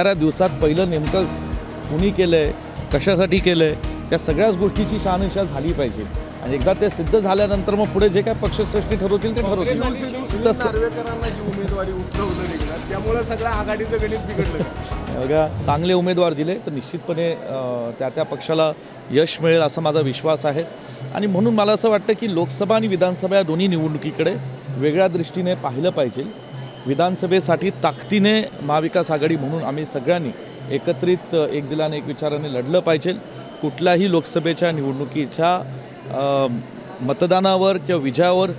येणाऱ्या दिवसात पहिलं नेमकं कुणी केलं आहे कशासाठी केलं आहे त्या सगळ्याच गोष्टीची शहानिशा झाली पाहिजे. आणि एकदा ते सिद्ध झाल्यानंतर मग पुढे जे काय पक्षश्रेष्ठी ठरवतील ते ठरवतील. त्यामुळे सगळं आघाडीचं गणित बिघडलं. बघा चांगले उमेदवार दिले तर निश्चितपणे त्या त्या पक्षाला यश मिळेल असा माझा विश्वास आहे. आणि म्हणून मला असं वाटतं की लोकसभा आणि विधानसभा या दोन्ही निवडणुकीकडे वेगळ्या दृष्टीने पाहिलं पाहिजे. विधानसभेसाठी ताकदीने महाविकास आघाडी म्हणून आम्ही सगळ्यांनी एकत्रित एक दिलाने एक विचाराने लढलं पाहिजे. कुठल्याही लोकसभेच्या निवडणुकीच्या मतदानावर किंवा विजयावर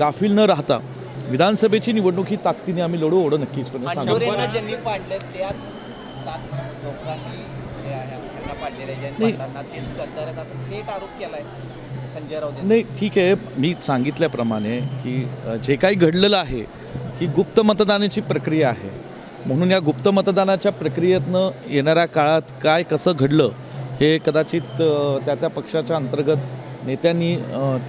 गाफील न राहता विधानसभेची निवडणूक ही ताकदीने आम्ही लढू एवढं ह्यांना पाडलेले जयंत नाही. ठीक आहे. मी सांगितल्याप्रमाणे की जे काही घडलेलं आहे ही गुप्त मतदानाची प्रक्रिया आहे. म्हणून या गुप्त मतदानाच्या प्रक्रियेतनं येणाऱ्या काळात काय कसं घडलं हे कदाचित त्या त्या पक्षाच्या अंतर्गत नेत्यांनी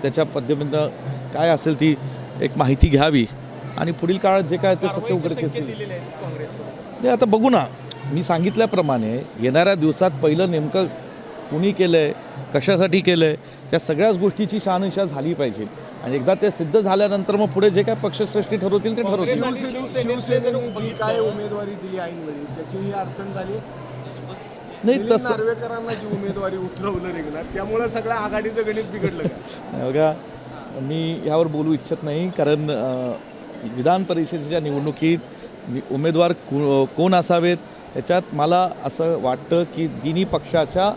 त्याच्या पद्धतीनं काय असेल ती एक माहिती घ्यावी. आणि पुढील काळात जे काय ते सत्य येईल. नाही आता बघू ना. मी सांगितल्याप्रमाणे येणाऱ्या दिवसात पहिलं नेमकं कुणी केलं आहे कशासाठी केलं आहे त्या सगळ्याच गोष्टीची शहानिशा झाली पाहिजे. आणि एकदा ते सिद्ध झाल्यानंतर मग पुढे जे काय पक्षश्रेष्ठी ठरवतील ते ठरवतील. शिवसेने शिवसेनेने काय उमेदवारी दिली ऐनवेळी त्याची ही अडचण झाली. नाही तसं नार्वेकरांना जी उमेदवारी उतरवलं निघणार त्यामुळे सगळं आघाडीचं गणित बिघडलं बघा मी यावर बोलू इच्छित नाही कारण विधान परिषदेच्या निवडणुकीत उमेदवार कोण असावेत? याच्यात मला असं वाटतं की तिन्ही पक्षाच्या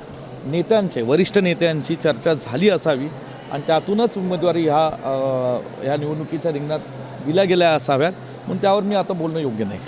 नेत्यांचे वरिष्ठ नेत्यांची चर्चा झाली असावी आणि त्यातूनच उमेदवारी ह्या ह्या निवडणुकीच्या रिंगणात दिल्या गेल्या असाव्यात. म्हणून त्यावर मी आता बोलणं योग्य नाही.